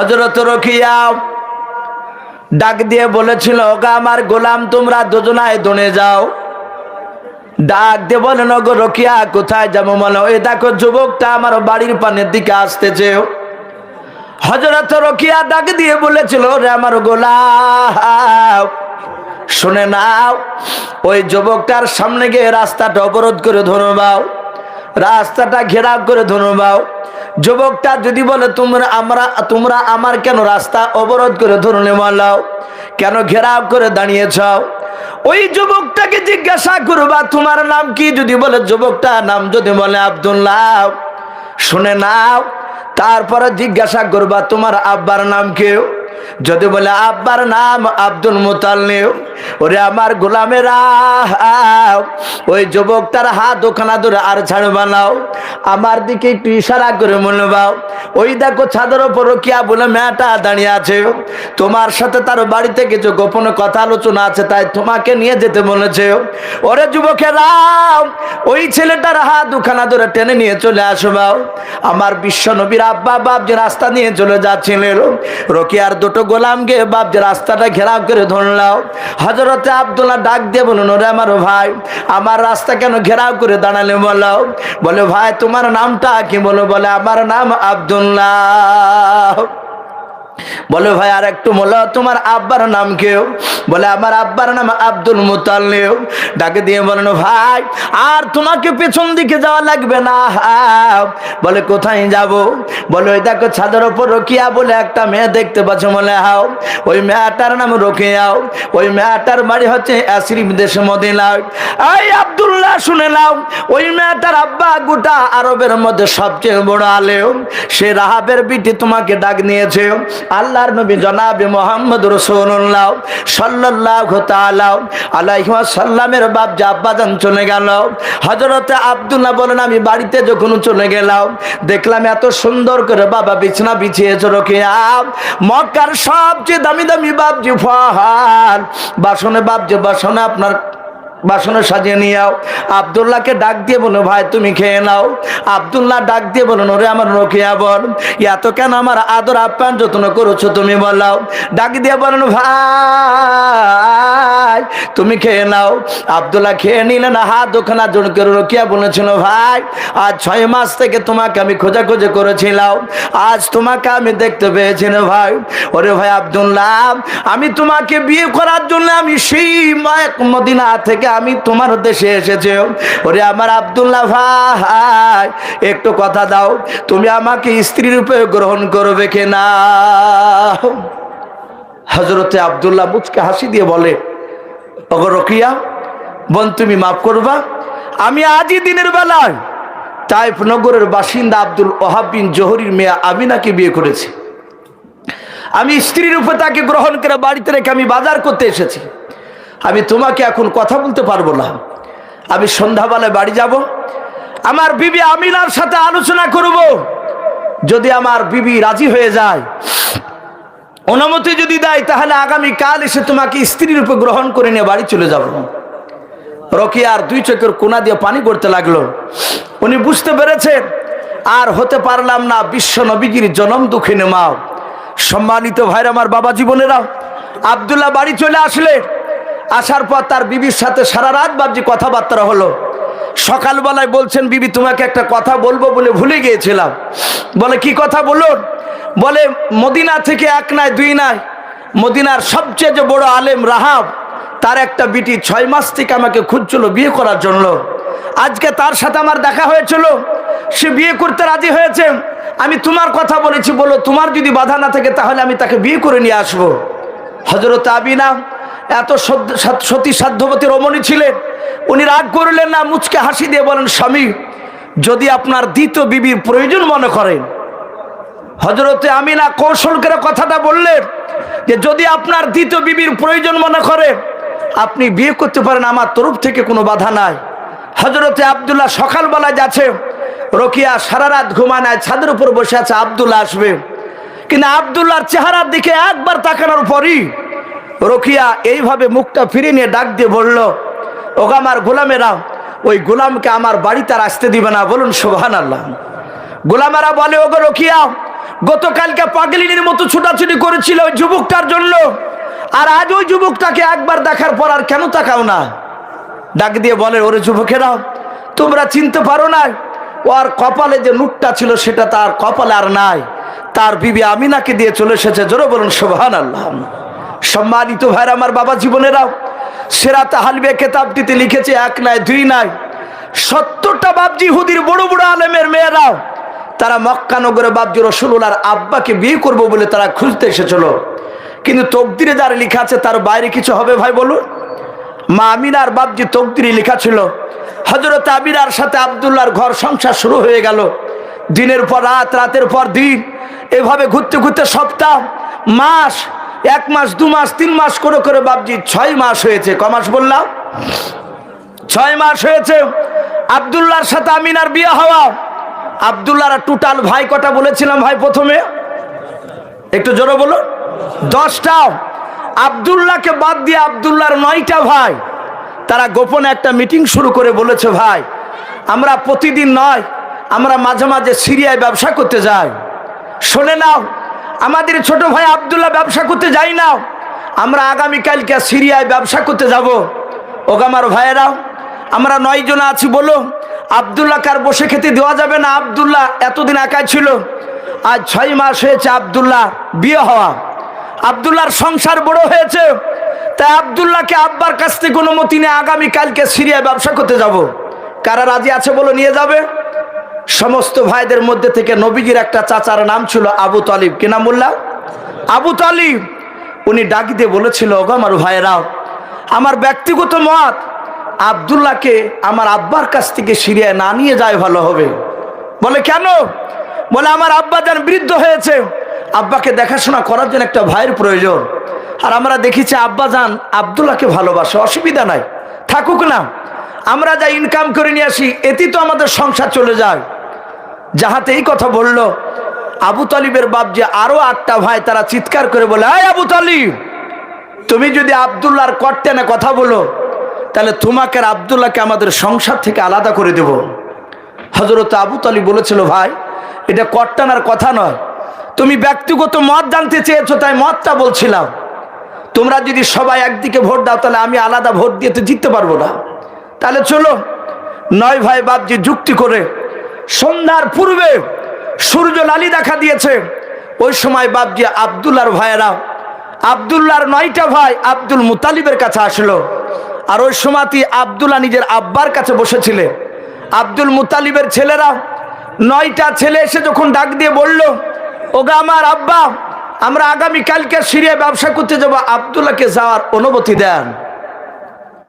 হজরত রকিয়া ডাক দিয়ে বলেছিল, ওগা আমার গোলাম, তোমরা দুজনায় দনে যাও। ডাক দিয়ে বলে নগর রকিয়া, কোথায় যাব মনে ওই দেখো, যুবকটা আমার বাড়ির পানের দিকে আসতেছে। হজরত রকিয়া ডাক দিয়ে বলেছিল রে আমার গোলাম, শুনে নাও, ওই যুবকটার সামনে গিয়ে রাস্তাটা অবরোধ করে ধরবাও রাস্তাটা ঘেরাও করে ধরবাও যুবকটা যদি বলে, তোমরা আমরা, তোমরা আমার কেন রাস্তা অবরোধ করে ধরনে মালাও? কেন ঘেরাও করে দাঁড়িয়েছ ওই যুবকটাকে জিজ্ঞাসা করবা, তোমার নাম কি? যদি বলে, যুবকটা নাম যদি বলে আব্দুল্লাহ, শুনে নাও। তারপরে জিজ্ঞাসা করবা, তোমার আব্বার নাম কেউ যদি বলে, আব্বার নাম আব্দুল মুতাল্লিব, ওরে আমার গোলামেরা ওই যুবকটার হাত ওখানা ধরে আর ছাড় বানাও, আমার দিকে একটু ইশারা করে মনে বাও ওই দেখো ছাদের ওপর কিয়া বলে মেয়েটা দাঁড়িয়ে আছে, তোমার সাথে তার বাড়িতে কিছু গোপন কথা আলোচনা আছে, তাই তোমাকে নিয়ে যেতে বলেছে। ওরে যুবকেরা, ওই ছেলেটার হাত দুখানা ধরে টেনে নিয়ে চলে আসো আসবাও আমার বিশ্ব নবীর আব্বা বাপ যে রাস্তা নিয়ে চলে যাচ্ছিলেন রকিয়ার দুটো গোলামকে বাপ যে রাস্তাটা ঘেরাও করে ধরলাও হজরতে আবদুল্লাহ ডাক দিয়ে বলুন ওরে আমার ভাই, আমার রাস্তা কেন ঘেরাও করে দাঁড়ালে বলো? বলে, ভাই, তোমার নামটা কি? বলো, বলে, আমার নাম আবদুল্লাহ। বলে, ভাই আর একটু বলো, তোমার আব্বার নাম কেউ? বলে, আমার আব্বার নাম আব্দুল মুতাল্লিব ডাকে দিয়ে বলেন, ভাই, আর তোমাকে পেছন দিকে যাওয়া লাগবে না। বলে, কোথায় যাব? বলে, ওই দেখো, ছাদের ওপর রকিয়া বলে একটা মেয়ে দেখতে পাচ্ছ। বলে, হাও, ওই মেয়েটার নাম রকিয়াও। ওই মেয়েটার বাড়ি হচ্ছে অ্যাসিরিম দেশে মদিনায়। এই আব্দুল্লাহ, শুনে নাও, ওই মেয়েটার আব্বা গোটা আরবের মধ্যে সবচেয়ে বড় আলেম। সে রাহাবের বিটি তোমাকে ডাক নিয়েছে। আল্লাহর নবী জনাবে মোহাম্মদ রসুল্লাহ সাল্লাহ তালাও আলাইহি সাল্লামের বাপ জাব্বাজান চলে গেল। হজরতে আবদুল্লাহ বলেন, আমি বাড়িতে যখন চলে গেলাম, দেখলাম এত সুন্দর করে বাবা বিছনা বিছিয়েছে রকিয়া। মক্কার সবচেয়ে দামি দামি বাপজি ফহাল বাসনে বাপজি, বাসনে আপনার বাসনে সাজিয়ে নিয়ে আও আবদুল্লাহকে ডাক দিয়ে বলো, ভাই, তুমি খেয়ে নাও। আবদুল্লাহ ডাক দিয়ে বলো ওরে আমার রকিয়া বল। এত কেন আমার আদর আপ্যায়ন যত্ন করেছ তুমি বলাও? ডাক দিয়ে বলেন, ভাই, তুমি খেয়ে নাও। আবদুল্লাহ খেয়ে নিলেন, হাত ওখানে জোর করে রকিয়া বলেছিল, ভাই, আজ ছয় মাস থেকে তোমাকে আমি খোঁজাখুঁজি করেছিলাম। আজ তোমাকে আমি দেখতে পেয়েছি না ভাই। ওরে ভাই আবদুল্লাহ, আমি তোমাকে বিয়ে করার জন্য আমি সেই মদিনা থেকে আমি তোমার দেশে এসেছে। ওরে আমার আবদুল্লাহ ভাই, একটু কথা দাও। তুমি আমাকে স্ত্রী রূপে গ্রহণ করবে কিনা? হজরতে আবদুল্লাহ মুচকে হাসি দিয়ে বলে, ওগো রকিয়া, বোন তুমি মাফ করবা। আমি আজই দিনের বেলায় তাইফ নগরের বাসিন্দা আব্দুল ওহাবিন জহরির মেয়ে আমিনাকে বিয়ে করেছি। আমি স্ত্রীর রূপে তাকে গ্রহণ করে বাড়িতে রেখে আমি বাজার করতে এসেছি। আমি তোমাকে এখন কথা বলতে পারব না। আমি সন্ধ্যাবেলায় বাড়ি যাব। আমার বিবি আমিনার সাথে আলোচনা করব। যদি আমার বিবি রাজি হয়ে যায়, অনুমতি যদি দেয়, তাহলে আগামী কাল এসে তোমাকে স্ত্রী রূপে গ্রহণ করে নিয়ে বাড়ি চলে যাব। রকি আর দুই চোখের কোনা দিয়ে পানি করতে লাগল। উনি বুঝতে পেরেছেন আর হতে পারলাম না বিশ্ব নবীগির জনম দুঃখিনে মাও সম্মানিত ভাইর, আমার বাবা জীবনেরা, আবদুল্লাহ বাড়ি চলে আসলে আসার পর তার বিবির সাথে সারা রাত বাবজি কথাবার্তা হলো। সকালবেলায় বলছেন, বিবি, তোমাকে একটা কথা বলব বলে ভুলে গিয়েছিলাম। বলে, কি কথা বলুন? বলে, মদিনা থেকে এক নাই, দুই নাই। মদিনার সবচেয়ে যে বড় আলেম রাহাব, তার একটা বিটি ছয় মাস থেকে আমাকে খুঁজছিল বিয়ে করার জন্য। আজকে তার সাথে আমার দেখা হয়েছিল, সে বিয়ে করতে রাজি হয়েছে। আমি তোমার কথা বলেছি, বলো, তোমার যদি বাধা না থাকে তাহলে আমি তাকে বিয়ে করে নিয়ে আসব। হজরত আবিনা এত সতী সাধ্যবতী রমণী ছিলেন। উনি রাগ করলেন না, মুচকে হাসি দিয়ে বলেন, স্বামী, যদি আপনার দ্বিতীয় বিবির প্রয়োজন মনে করেন। হজরতে আমি না কৌশল করে কথাটা বললেন যে, যদি আপনার দ্বিতীয় বিবির প্রয়োজন মনে করে, আপনি বিয়ে করতে পারেন, আমার তরফ থেকে কোনো বাধা নাই। হজরতে আবদুল্লাহ সকালবেলায় যাচ্ছে, রকিয়া সারা রাত ঘুমায় নাই, ছাদের উপর বসে আছে, আবদুল্লাহ আসবে। কিন্তু আবদুল্লাহর চেহারার দিকে একবার তাকানোর পরই রকিয়া এইভাবে মুখটা ফিরিয়ে নিয়ে ডাক দিয়ে বলল, ওগো আমার গোলামেরা, ওই গোলামকে আমার বাড়িতে আর আসতে দিবে না। বলুন সোহান আল্লাহ গোলামেরা বলে, ওগো রকিয়া, গতকালকে পাগলিনের মতো ছুটাছুটি করেছিল ওই যুবকটার জন্য, আর আজ ওই যুবকটাকে একবার দেখার পর আর কেন তাকাও না? ডাক দিয়ে বলে, ওরে যুবকেরা, তোমরা চিনতে পারো না ওর কপালে যে নুটটা ছিল সেটা তার কপালে আর নাই। তার বিবি আমিনাকে দিয়ে চলে এসেছে। জোরে বলুন সোহান আল্লাহ সম্মানিত ভাইরা আমার বাবা জীবনেরাও সেরা তাহালবে কেতাবটিতে লিখেছে, এক নাই, দুই নাই। সত্তরটা বাবজি হুদির বড় বড় আলেমের মেয়েরাও তারা মক্কানগরে বাবজি রসুল্লার আব্বাকে বিয়ে করব বলে তারা খুঁজতে এসেছিল। কিন্তু তকদিরে যার লেখা আছে, তার বাইরে কিছু হবে ভাই বলুন? মা আমিনার বাবজি তকদিরে লেখা ছিল হজরত আমিনার সাথে আবদুল্লাহর ঘর সংসার শুরু হয়ে গেল। দিনের পর রাত, রাতের পর দিন, এভাবে ঘুরতে ঘুরতে সপ্তাহ, মাস এক মাস, দু মাস, তিন মাস করে করে বাবজি ছয় মাস হয়েছে। ক মাস বললাম? ছয় মাস হয়েছে। আবদুল্লাহর সাথে আমিনার বিয়ে হওয়া। আবদুল্লাহর টোটাল ভাই কটা বলেছিলাম ভাই প্রথমে? একটু জোরে বলো দশটা। আবদুল্লাহকে বাদ দিয়ে আবদুল্লাহর নয়টা ভাই। তারা গোপনে একটা মিটিং শুরু করে বলেছে, ভাই, আমরা প্রতিদিন নয়, আমরা মাঝে মাঝে সিরিয়ায় ব্যবসা করতে যাই। শোনে নাও আমাদের ছোট ভাই আবদুল্লাহ ব্যবসা করতে যাই না। আমরা আগামীকালকে সিরিয়ায় ব্যবসা করতে যাব। ওগামার ভাইয়েরাও আমরা নয় জন আছি বলো। আবদুল্লাহ কার বসে খেতে দেওয়া যাবে না? আবদুল্লাহ এতদিন একাই ছিল। আজ ছয় মাস হয়েছে আবদুল্লাহ বিয়ে হওয়া। আবদুল্লাহর সংসার বড় হয়েছে। তাই আবদুল্লাহকে আব্বার কাছ থেকে অনুমতি নিয়ে আগামীকালকে সিরিয়ায় ব্যবসা করতে যাব। কারা রাজি আছে বলো, নিয়ে যাবে? সমস্ত ভাইদের মধ্যে থেকে নবীজির একটা চাচার নাম ছিল আবু তালিব। কি নাম বললাম? আবু তালিব। উনি ডাক দিয়ে বলেছিল, ওগো আমার ভাইয়েরাও আমার ব্যক্তিগত মত আবদুল্লাহকে আমার আব্বার কাছ থেকে সিরিয়ায় না নিয়ে যায় ভালো হবে। বলে, কেন? বলে, আমার আব্বা যান বৃদ্ধ হয়েছে, আব্বাকে দেখাশোনা করার জন্য একটা ভাইয়ের প্রয়োজন। আর আমরা দেখেছি আব্বা যান আবদুল্লাহকে ভালোবাসে, অসুবিধা নাই। থাকুক না। আমরা যা ইনকাম করে নিয়ে আসি, এতেই তো আমাদের সংসার চলে যায়। যাহাতে এই কথা বলল, আবু তালিবের বাপ যে আরও আটটা ভাই, তারা চিৎকার করে বলে আয় আবু তালিব, তুমি যদি আবদুল্লাহর কর্তেনে কথা বলো, তাহলে তোমাকে আর আবদুল্লাহকে আমাদের সংসার থেকে আলাদা করে দেব। হজরত আবু তালিব বলেছিল, ভাই, এটা কর্তানার কথা নয়। তুমি ব্যক্তিগত মত জানতে চেয়েছো, তাই মতটা বলছিলাম। তোমরা যদি সবাই একদিকে ভোট দাও, তাহলে আমি আলাদা ভোট দিয়ে তো জিততে পারব না। তাহলে চলো, নয় ভাই বাপজি যুক্তি করে সন্ধ্যার পূর্বে সূর্য লালি দেখা দিয়েছে। ওই সময় বাপজি আবদুল্লার ভাইয়েরা, আবদুল্লার নয়টা ভাই আব্দুল মুতালিবের কাছে আসলো। আর ওই সময়টি আবদুল্লাহ নিজের আব্বার কাছে বসেছিলে। আব্দুল মুতালিবের ছেলেরা, নয়টা ছেলে এসে যখন ডাক দিয়ে বলল, ওগা আমার আব্বা, আমরা আগামী কালকে সিরিয়া ব্যবসা করতে যাব, আবদুল্লাহকে যাওয়ার অনুমতি দেন।